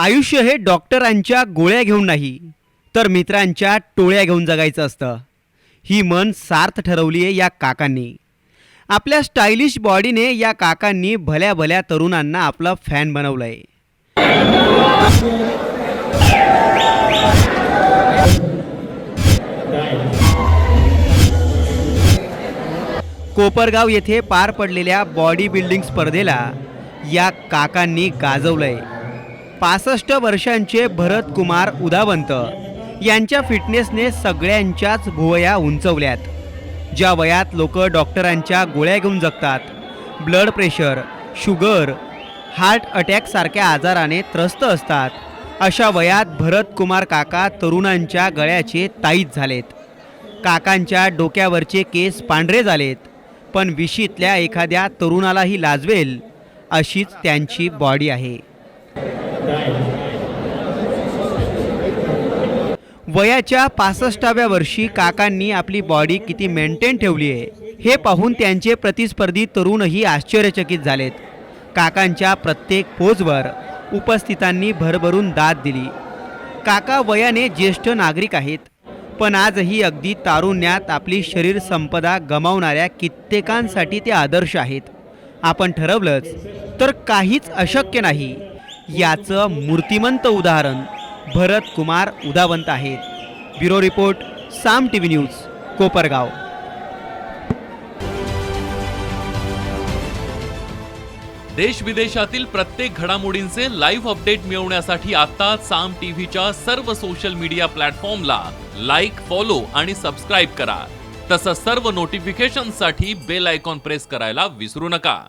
आयुष्य हे डॉक्टरांच्या गोळ्या घेऊन नाही तर मित्रांच्या टोळ्या घेऊन जगायचं असतं. ही मन सार्थ ठरवली आहे या काकांनी. आपल्या स्टायलिश बॉडीने या काकांनी भल्या भल्या तरुणांना आपला फॅन बनवलं आहे कोपरगाव येथे पार पडलेल्या बॉडी बिल्डिंग स्पर्धेला या काकांनी गाजवलंय. पासष्ट वर्षांचे भरत कुमार उदावंत यांच्या फिटनेसने सगळ्यांच्याच भुवया उंचवल्यात. ज्या वयात लोक डॉक्टरांच्या गोळ्या घेऊन जगतात ब्लड प्रेशर शुगर हार्ट अटॅकसारख्या आजाराने त्रस्त असतात अशा वयात भरत कुमार काका तरुणांच्या गळ्याचे ताईत झालेत. काकांच्या डोक्यावरचे केस पांढरे झालेत पण विशीतल्या एखाद्या तरुणालाही लाजवेल अशीच त्यांची बॉडी आहे. वयाच्या पासष्टाव्या वर्षी काकांनी आपली बॉडी किती मेंटेन ठेवली आहे हे पाहून त्यांचे प्रतिस्पर्धी तरुणही आश्चर्यचकित झालेत. काकांच्या प्रत्येक पोजवर उपस्थितांनी भरभरून दाद दिली. काका वयाने ज्येष्ठ नागरिक आहेत पण आजही अगदी तारुण्यात आपली शरीर संपदा गमावणाऱ्या कित्येकांसाठी ते आदर्श आहेत. आपण ठरवलंच तर काहीच अशक्य नाही. याचं मूर्तिमंत उदाहरण भरत कुमार उदावंत आहेत bureau report Saam T V news Kopargaon. देश विदेशातील प्रत्येक घडामोडींचे लाईव्ह अपडेट मिळवण्यासाठी आता साम टीव्हीच्या सर्व सोशल मीडिया प्लॅटफॉर्मला लाईक फॉलो आणि सबस्क्राईब करा. तसंच सर्व नोटिफिकेशनसाठी बेल आयकॉन प्रेस करायला विसरू नका.